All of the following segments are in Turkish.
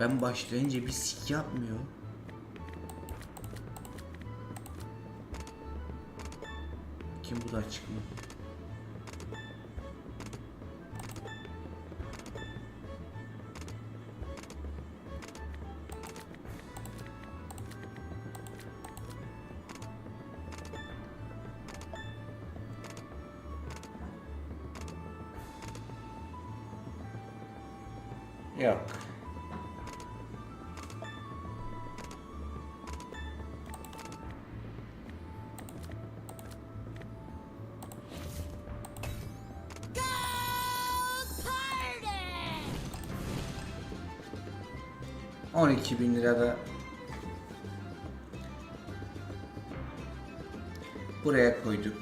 Ben başlayınca bir sik yapmıyor. Kim bu da açık mı? Yok. On iki bin lirada buraya koyduk.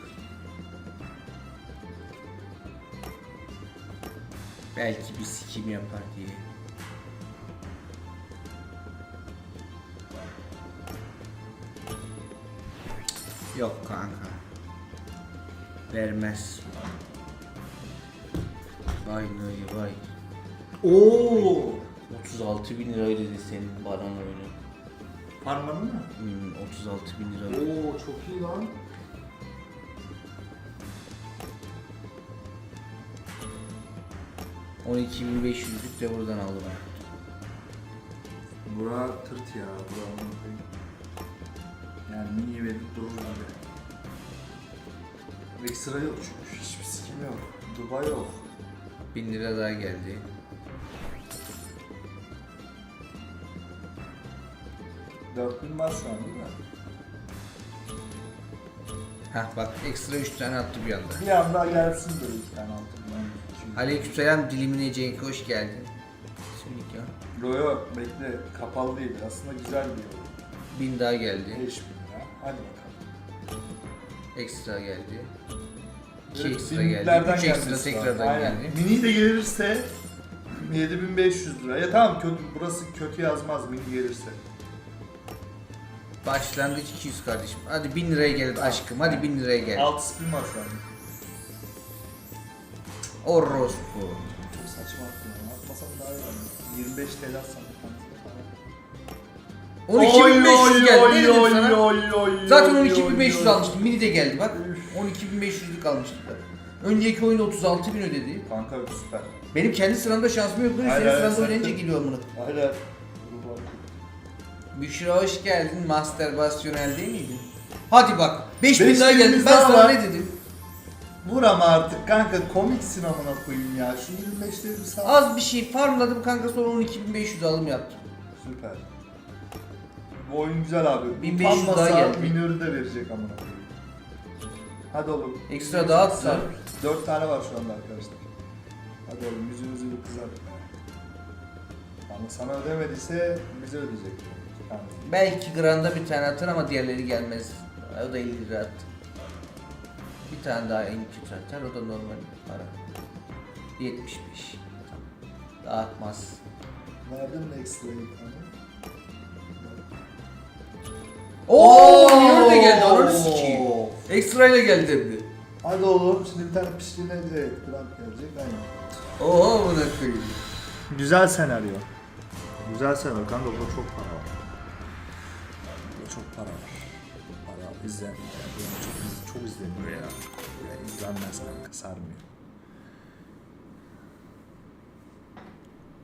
Belki bir sikim yapar diye. Yok kanka. Vermez. Vay vay vay. Oo. 36 bin liraydı dedi senin baron oyunu. Parmağını mı? Hmm, 36 bin lira. Oo çok iyi lan. On 12.500'lük de buradan aldım ben. Bura tırt ya. Bura amına koyayım. Yani mini verip durur gibi. Ekstra yok çünkü hiçbir sikim yok. Dubai yok. 1000 lira daha geldi. Dört bin var şu an değil mi? Hah bak ekstra 3 tane attı bir anda. Bir anda gelsin böyle iki tane altı bin. iki bin. Aleykümselam dilimine Cenk hoş geldin. Şimdi ya. Royo bekle kapalı değil. Aslında güzel bir yol. 1000 daha geldi. 5 bin lira. Hadi bakalım. Ekstra geldi. 2 Evet, ekstra geldi. binliklerden 3 ekstra tekrardan geldi. Mini de gelirse 7500 lira. Ya tamam kötü burası kötü yazmaz mini gelirse. Başlangıç 200 kardeşim. Hadi 1000 liraya geldi aşkım. Hadi 1000 liraya gel. 6 spin var şu an. Orospu. Çok saçma attım ya. Atmasam daha iyi olur. 25 TL atsam. 12.500 geldi. Ne dedim sana? Zaten oy, 12.500 oy. almıştım. Mini de geldi bak. Üf. 12.500'lük almıştım ben. Önceki oyunda 36.000 ödedi. Kanka süper. Benim kendi sıramda şansım yok. Böyle Hayır, senin hayır, sıranda sen- oynayınca geliyor amına. Hala. Büşra hoş geldin. Masterbasyonel değil miydin? Hadi bak. 5000 Beş daha geldi. Ben sana ne dedim? Vur ama artık kanka komiksin amına koyayım ya. Şu 25'leri bir sağ. Az bir şey farmladım kanka sonra 12.500 alım yaptım. Süper. Bu oyun güzel abi. 1500 daha Utanmasa geldi. minörü de verecek amına koyayım. Hadi oğlum. Ekstra daha atsa. 4 tane var şu anda arkadaşlar. Hadi oğlum yüzünüzü bir kızart. Ama sana ödemediyse bize ödeyecek. Belki Grand'a bir tane atar ama diğerleri gelmez. O da 50 lira attı. Bir tane daha en kötü atar. O da normal para. 75. Tamam. Daha atmaz. Verdin mi ekstra bir tane? Oo, de geldi. Ananı sikeyim. Ekstra ile geldi hem de. Hadi oğlum şimdi bir tane pişliğine de Grant gelecek aynen. Oo buna koyayım. Güzel senaryo. Güzel senaryo kanka burada çok para var. Para var. Para izlen. Yani çok, iz- çok izleniyor ya. ya izlenmez kanka sarmıyor.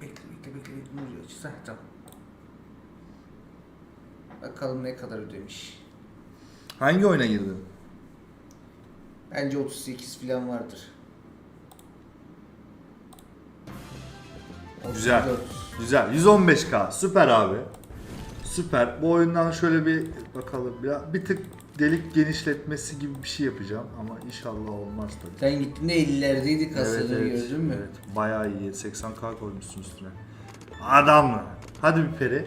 Bekle bekle bekle. Nur açsa tamam. Bakalım ne kadar ödemiş. Hangi oyuna girdin? Bence 38 falan vardır. Güzel. 34. Güzel. 115k. Süper abi. Süper. Bu oyundan şöyle bir bakalım. Bir, bir tık delik genişletmesi gibi bir şey yapacağım ama inşallah olmaz tabii. Sen gittiğinde 50'lerdeydi kasaları gördün mü? Evet, bayağı iyi. 80k koymuşsun üstüne. Adam mı? Hadi bir peri.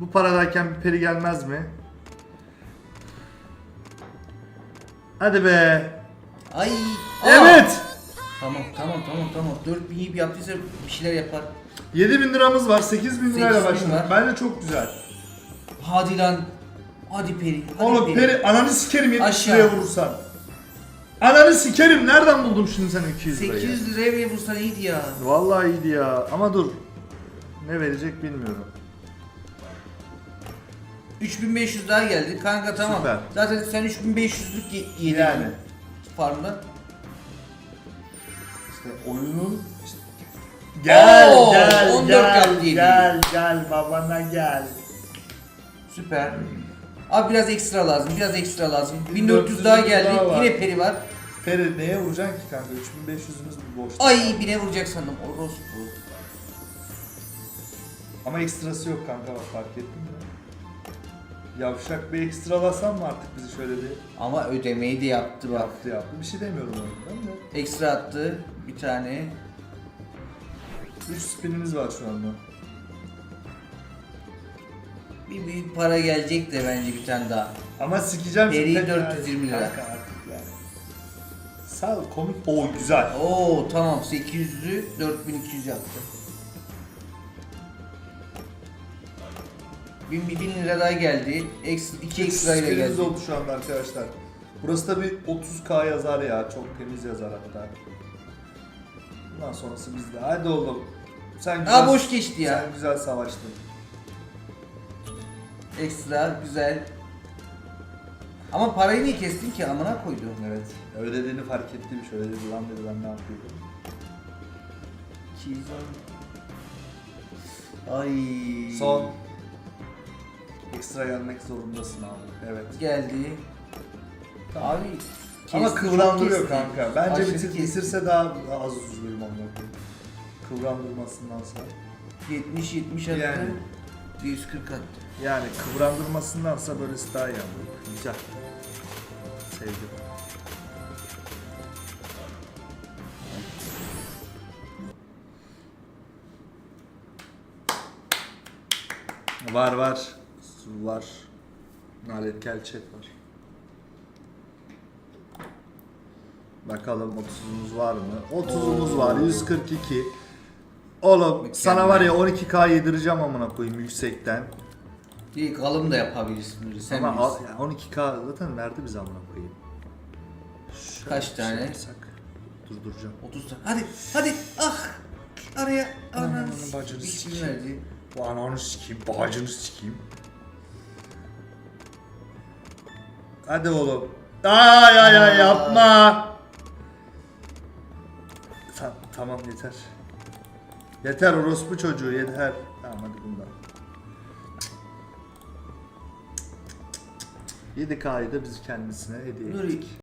Bu paradayken bir peri gelmez mi? Hadi be. Ay. Evet. Tamam tamam tamam tamam. 4000 yiyip yaptıysa bir şeyler yapar. 7000 liramız var. 8000 lirayla 8000 başladık. var. Bence çok güzel. Hadi lan. Hadi peri. Hadi Oğlum peri ananı sikerim 70 Aşağı. liraya vurursan. Ananı sikerim. Nereden buldum şimdi sen 200 lirayı? 800 liraya bile vursan iyiydi ya. Vallahi iyiydi ya. Ama dur. Ne verecek bilmiyorum. 3500 daha geldi. Kanka tamam. Süper. Zaten sen 3500'lük ye- yedin. Yani. Farmda. İşte oyunun işte- Gel Oo, gel 14 gel yaptı yedi. gel gel babana gel. Süper. Abi biraz ekstra lazım. Biraz ekstra lazım. 1400 1400 daha daha geldi. var. Yine peri var. Peri neye vuracaksın ki kanka? 3500'ümüz bir boşta. Ay bine vuracak sandım. Orospu. Ama ekstrası yok kanka bak fark ettin mi? Yavşak bir ekstralasam mı artık bizi şöyle bir Ama ödemeyi de yaptı bak. yaptı yaptı. Bir şey demiyorum oyundan da. Ekstra attı. Bir tane. 3 spinimiz var şu anda. Bir büyük para gelecek de bence bir tane daha. Ama sikeceğim şimdi. 420 lira. Kanka artık yani. Sağ ol, komik. Oo güzel. Oo tamam 800'ü 4200 yaptı. 1000 bin lira daha geldi. Eks, 2 ekstra ile geldi. oldu şu anda arkadaşlar. Burası da bir 30k yazar ya. Çok temiz yazar hatta. Bundan sonrası bizde. Hadi oğlum. Sen güzel, Aa boş geçti ya. Sen güzel savaştın. Ekstra güzel. Ama parayı niye kestin ki amına koydum. Evet. Ödediğini fark ettim. Şöyle dedi lan dedi ben ne yapayım. 210. Ay. Son. Ekstra gelmek zorundasın abi. Evet. geldi. Abi Ama kesti, kıvrandırıyor kanka. Bence Aşırı bitir, bitirse daha az üzülürüm onunla. Kıvrandırmasındansa. 70 70 attı. Yani. 140 attı. Yani kıvrandırmasındansa böylesi daha iyi ama. Güzel. Sevdim. Var var. Var. Nalet kelçek var. Bakalım 30'umuz var mı? 30'umuz var. 142. Oğlum sana var ya 12k yedireceğim amına koyayım yüksekten. Bir kalım da yapabilirsin sen Ama al, bilirsin. ya 12k zaten verdi bize amına koyayım. Şöyle Kaç bir tane? yapsak. Durduracağım. 30 tane. Hadi hadi ah araya Ananı bacını sikeyim. şey verdi. Bu ananı sikeyim, bacını sikeyim. Hadi oğlum. Ay ay ay yapma. Ta- tamam yeter. Yeter orospu çocuğu yeter. Tamam hadi bundan. 7K'yı da biz kendisine hediye ettik.